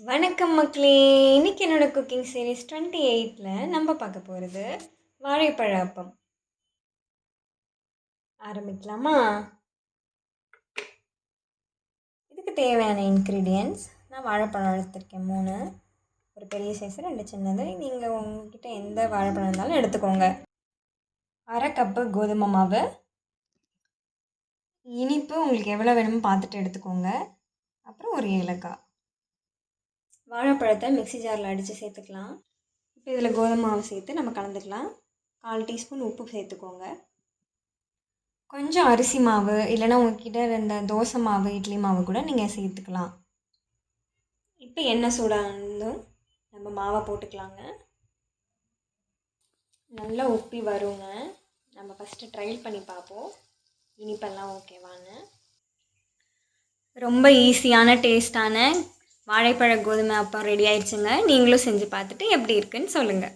வணக்கம் மக்களே. இன்னைக்கு என்னோட குக்கிங் சீரீஸ் டுவெண்ட்டி எயிட்டில் நம்ம பார்க்க போகிறது வாழைப்பழ அப்பம் ஆரம்பிக்கலாமா? இதுக்கு தேவையான இன்க்ரீடியன்ஸ் நான் வாழைப்பழம் எடுத்திருக்கேன் மூணு. ஒரு பெரிய சைஸ் ரெண்டு சின்னது. நீங்கள் உங்ககிட்ட எந்த வாழைப்பழம் இருந்தாலும் எடுத்துக்கோங்க. அரை கப்பு கோதுமை மாவு. இனிப்பு உங்களுக்கு எவ்வளோ வேணுமோ பார்த்துட்டு எடுத்துக்கோங்க. அப்புறம் ஒரு ஏலக்காய். வாழைப்பழத்தை மிக்ஸி ஜாரில் அடித்து சேர்த்துக்கலாம். இப்போ இதில் கோதுமை மாவு சேர்த்து நம்ம கலந்துக்கலாம். கால் டீஸ்பூன் உப்பு சேர்த்துக்கோங்க. கொஞ்சம் அரிசி மாவு இல்லைன்னா உங்ககிட்ட இருந்த தோசை மாவு இட்லி மாவு கூட நீங்கள் சேர்த்துக்கலாம். இப்போ எண்ணெய் சூடானதும் நம்ம மாவை போட்டுக்கலாங்க. நல்லா உப்பி வருங்க. நம்ம ஃபஸ்ட்டு ட்ரையல் பண்ணி பார்ப்போம். இனிப்பெல்லாம் ஓகேவான்னு. ரொம்ப ஈஸியான டேஸ்டான வாழைப்பழ கோதுமை அப்பா ரெடி ஆயிடுச்சுங்க. நீங்களும் செஞ்சு பார்த்துட்டு எப்படி இருக்குன்னு சொல்லுங்கள்